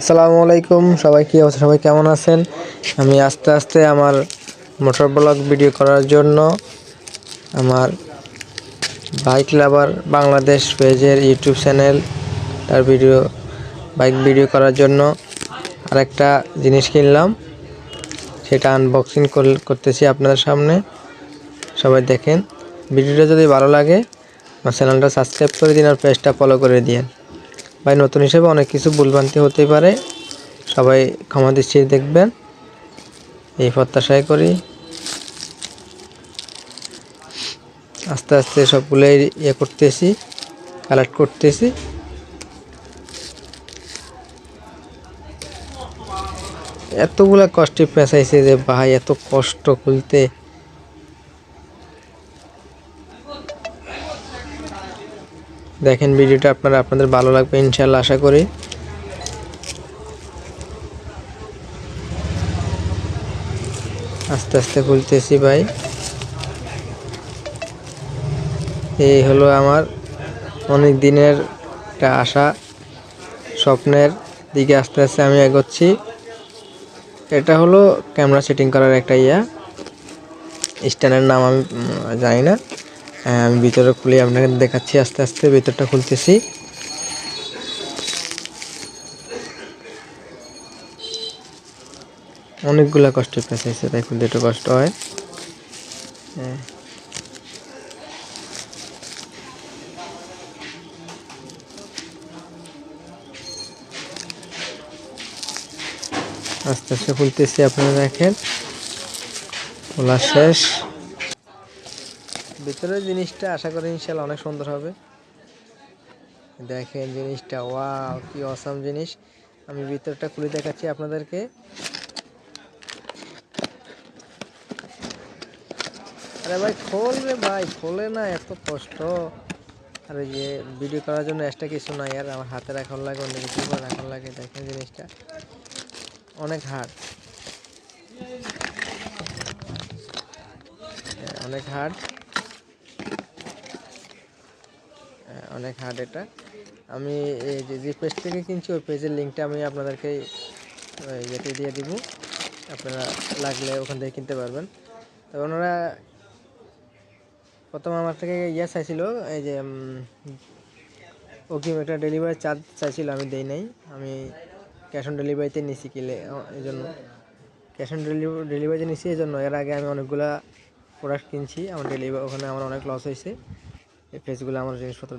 আসসালামু আলাইকুম, সবাই কি অবস্থা? সবাই কেমন আছেন? আমি আস্তে আস্তে আমার মোটর ব্লগ ভিডিও করার জন্য আমার বাইক লাভার বাংলাদেশ পেজের ইউটিউব চ্যানেল তার ভিডিও, বাইক ভিডিও করার জন্য আরেকটা জিনিস কিনলাম। সেটা আনবক্সিং করতেছি আপনাদের সামনে। সবাই দেখেন। ভিডিওটা যদি ভালো লাগে, আমার চ্যানেলটা সাবস্ক্রাইব করে দিন আর পেজটা ফলো করে দিন ভাই, নতুন হিসেবে অনেক কিছু ভুলভ্রান্তি হতে পারে। সবাই ক্ষমা দৃষ্টিতে দেখবেন। এই প্রত্যাশাই করি। আস্তে আস্তে সবগুলোই ইয়ে করতেছি কালেক্ট করতেছি। এতগুলা কষ্টে পেঁচাইছে যে ভাই, এত কষ্ট খুলতে দেখেন ভিডিওটা আপনারা আপনাদের ভালো লাগবে ইনশাল্লাহ আশা করি। আস্তে আস্তে খুলতেছি ভাই। এই হলো আমার অনেক দিনের একটা আশা, স্বপ্নের দিকে আস্তে আস্তে আমি এগোচ্ছি। এটা হলো ক্যামেরা সেটিং করার একটা ইয়া। স্ট্যান্ডের নাম আমি জানি না। আমি ভিতরে খুলে আপনাকে দেখাচ্ছি, আস্তে আস্তে ভিতরটা খুলতেছি। অনেকগুলা কষ্ট পেঁচাইছে তাই খুলতে একটু কষ্ট হয় হ্যাঁ। আস্তে আস্তে খুলতেছি, আপনারা দেখেন। খোলা শেষ। ভিতরের জিনিসটা আশা করি ইনশাল্লাহ অনেক সুন্দর হবে। দেখেন জিনিসটা, ওয়াও, কি অসাম জিনিস। আমি ভিতরটা খুলে দেখাচ্ছি আপনাদেরকে। আরে ভাই, খোল রে ভাই, খোলে না, এত কষ্ট। আর ওই যে ভিডিও করার জন্য এক্সট্রা কিছু নাই, আর আমার হাতে রাখার লাগে, অন্য কিছু রাখার লাগে, দেখেন জিনিসটা। অনেক হার্ড অনেক হার্ড অনেক হার্ড এটা। আমি এই যে যে পেজ থেকে কিনছি, ওই পেজের লিঙ্কটা আমি আপনাদেরকে ইয়েতে দিয়ে দিব। আপনারা লাগলে ওখান থেকে কিনতে পারবেন। তবে ওনারা প্রথম আমার থেকে ইয়ে চাইছিল, এই যে ওকে একটা ডেলিভারি চার্জ চাইছিল, আমি দেই নাই। আমি ক্যাশ অন ডেলিভারিতে নিছি কিলে, এই জন্য। ক্যাশ অন ডেলিভারি ডেলিভারিতে নিছি, এই জন্য। এর আগে আমি অনেকগুলা প্রোডাক্ট কিনছি, আমার ডেলিভারি ওখানে আমার অনেক লস হয়েছে এই পেজগুলো আমার জিনিসপত্র